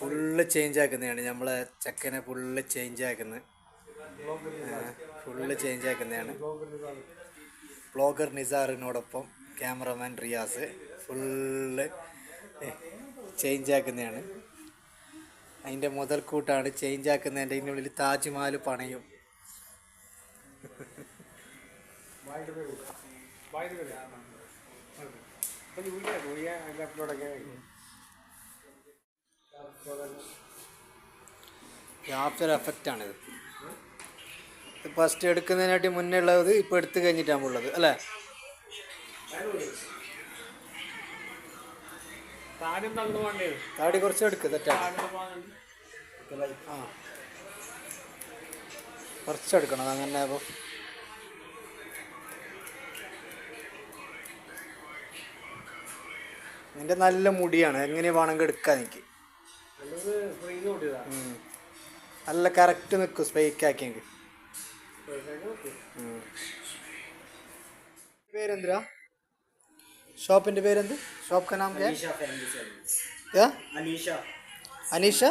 Full change ആക്കുന്നതാണ് നമ്മളെ ചെക്കനെ ഫുള്ള് ചേഞ്ച് ആക്കുന്നത് ഫുള്ള് ചേഞ്ച് ആക്കുന്നതാണ് ബ്ലോഗർ നിസാറിനോടൊപ്പം ക്യാമറമാൻ റിയാസ് ഫുള്ള് ചേഞ്ച് ആക്കുന്നതാണ് അതിന്റെ മുതൽക്കൂട്ടാണ് ചേഞ്ച് ആക്കുന്നതിന്റെ ഇതിനുള്ളിൽ താജ്മഹൽ പണയും ആഫ്റ്റർ എഫക്റ്റ് ആണിത് ഇത്. ഫസ്റ്റ് എടുക്കുന്നതിനായിട്ട് മുന്നേ ഉള്ളത് ഇപ്പോൾ എടുത്തു കഴിഞ്ഞിട്ടാണ് ഉള്ളത് അല്ലേ? താടി കുറച്ച് എടുക്ക് തെറ്റാ. ആ. കുറച്ചെടുക്കണം അങ്ങനെ അപ്പോൾ നിന്റെ നല്ല മുടിയാണ് എങ്ങനെ വേണമെങ്കിൽ എടുക്കാൻ എനിക്ക് നല്ല കറക്റ്റ് നിൽക്കും സ്പൈക്ക് ആക്കി പേരെന്തിരാ ഷോപ്പിന്റെ പേരെന്ത്? ഷോപ്പ് കനാം അനീഷ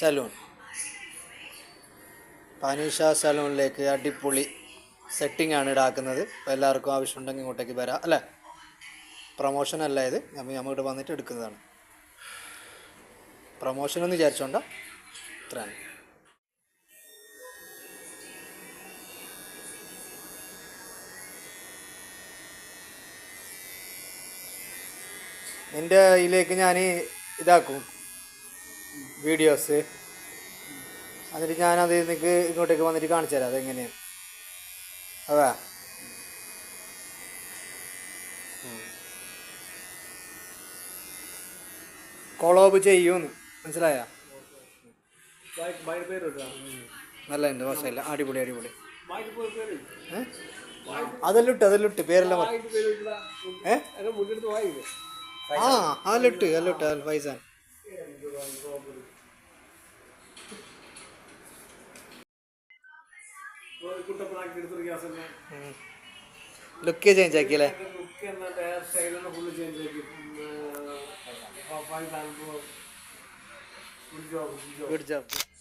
സലൂൺ. അനീഷ സലൂണിലേക്ക് അടിപൊളി സെറ്റിംഗ് ആണ് ഇടാക്കുന്നത്. അപ്പോൾ എല്ലാവർക്കും ആവശ്യമുണ്ടെങ്കിൽ ഇങ്ങോട്ടേക്ക് വരാം. അല്ലേ? പ്രൊമോഷൻ അല്ല ഇത്. നമ്മൾ നമ്മളിവിടെ വന്നിട്ട് എടുക്കുന്നതാണ്. പ്രൊമോഷൻ എന്ന് വിചാരിച്ചോണ്ട ഇത്രയാണ്. നിന്റെ ഇതിലേക്ക് ഞാൻ ഇതാക്കും വീഡിയോസ്. എന്നിട്ട് ഞാനത് നിനക്ക് ഇങ്ങോട്ടേക്ക് വന്നിട്ട് കാണിച്ചു തരാം അതെങ്ങനെയാണ് അതാ. കൊളോബ് ചെയ്യൂന്ന്. മനസ്സിലായ? നല്ല ഉണ്ട് മോശമില്ല അടിപൊളി അടിപൊളി? അതെല്ലാം ഇട്ട് അതെല്ലാം ഇട്ട് പേരെല്ലാം ഏ? ആ അതെല്ലാം ഇട്ട് അതെല്ലാം ഇട്ട് അതെല്ലാം ഫൈസാൻ ലുക്ക് ചേഞ്ച് ആക്കിയല്ലേ ലുക്ക് എന്ന ഹെയർ സ്റ്റൈലാണ് ഫുള്ള് ചേഞ്ച് ആക്കി. Good job. Good job. Good job.